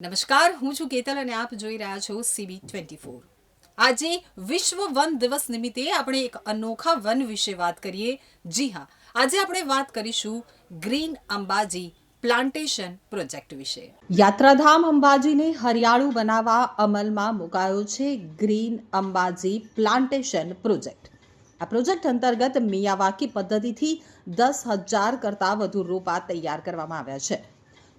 નમસ્કાર, હું છું કેતલ અને આપ જોઈ રહ્યા છો સીબી ટ્વેન્ટી ફોર આજે વિશ્વ વન દિવસ નિમિત્તે આપણે એક અનોખા વન વિશે વાત કરીએ. જી હા, આજે આપણે વાત કરીશું ગ્રીન અંબાજી પ્લાન્ટેશન પ્રોજેક્ટ વિશે. યાત્રાધામ અંબાજીને હરિયાળું બનાવવા અમલમાં મુકાયો છે ગ્રીન અંબાજી પ્લાન્ટેશન પ્રોજેક્ટ. આ પ્રોજેક્ટ અંતર્ગત મિયાવાકી પદ્ધતિથી દસ હજાર કરતાં વધુ રોપા તૈયાર કરવામાં આવ્યા છે.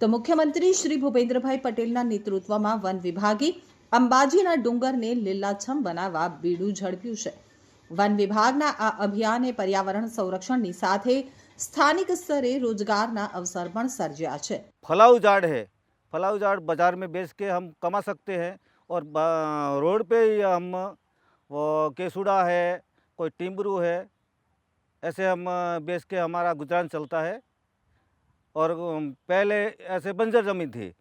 તો મુખ્યમંત્રી શ્રી ભૂપેન્દ્રભાઈ પટેલના નેતૃત્વમાં વન વિભાગે અંબાજીના ડુંગરને લીલાછમ બનાવવા બીડું ઝડપ્યું છે વન વિભાગના આ અભિયાને પર્યાવરણ સંરક્ષણની સાથે સ્થાનિક સ્તરે રોજગારના અવસર પણ સર્જ્યા છે फलाऊ झाड़ है फलाऊ झाड़ बाज़ार में बेच के हम कमा सकते हैं और बा- रोड पे ही हम वो केसुड़ा है कोई टिम्बरू है ऐसे हम अ, बेच के हमारा गुजरान चलता है और अम, पहले ऐसे बंजर ज़मीन थी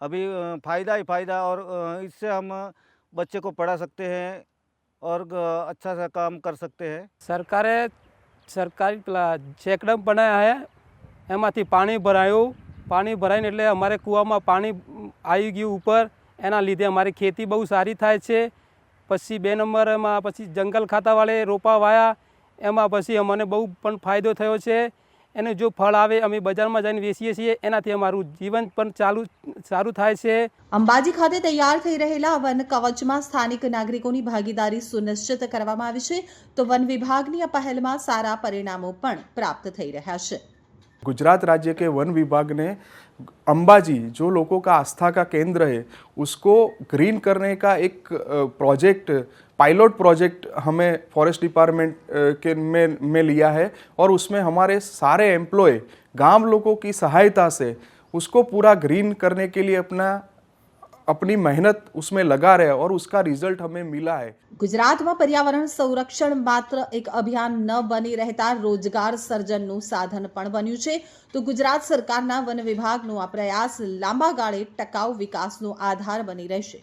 अभी अ, फ़ायदा ही फ़ायदा और अ, इससे हम बच्चे को पढ़ा सकते हैं और अ, अच्छा सा काम कर सकते हैं સરકારે સરકારી પેલા ચેકડેમ બનાવ્યા છે એમાંથી પાણી ભરાયું પાણી ભરાઈને એટલે અમારે કૂવામાં પાણી આવી ગયું ઉપર એના લીધે અમારી ખેતી બહુ સારી થાય છે પછી બે નંબરમાં પછી જંગલ ખાતાવાળે રોપા વાયા એમાં પછી અમને બહુ પણ ફાયદો થયો છે એને જો ફળ આવે, અમે બજારમાં જઈને વેચીએ છીએ, એનાથી અમારું જીવન પણ ચાલુ, સારું થાય છે. અંબાજી ખાતે તૈયાર થઈ રહેલા વન કવચમાં સ્થાનિક નાગરિકોની ભાગીદારી સુનિશ્ચિત કરવામાં આવી છે. તો વન વિભાગની આ પહેલમાં સારા પરિણામો પણ પ્રાપ્ત થઈ રહ્યા છે. गुजरात राज्य के वन विभाग ने अंबाजी, जो लोगों का आस्था का केंद्र है, उसको ग्रीन करने का एक प्रोजेक्ट पायलट प्रोजेक्ट हमें फॉरेस्ट डिपार्टमेंट के में में लिया है और उसमें हमारे सारे एम्प्लॉय गाँव लोगों की सहायता से उसको पूरा ग्रीन करने के लिए अपना अपनी मेहनत उसमें लगा रहे हैं और उसका रिजल्ट हमें मिला है ગુજરાતમાં પર્યાવરણ સંરક્ષણ માત્ર એક અભિયાન ન બની રહેતા રોજગાર સર્જનનું સાધન પણ બન્યું છે તો ગુજરાત સરકારના વન વિભાગનો આ પ્રયાસ લાંબા ગાળે ટકાઉ વિકાસનો આધાર બની રહેશે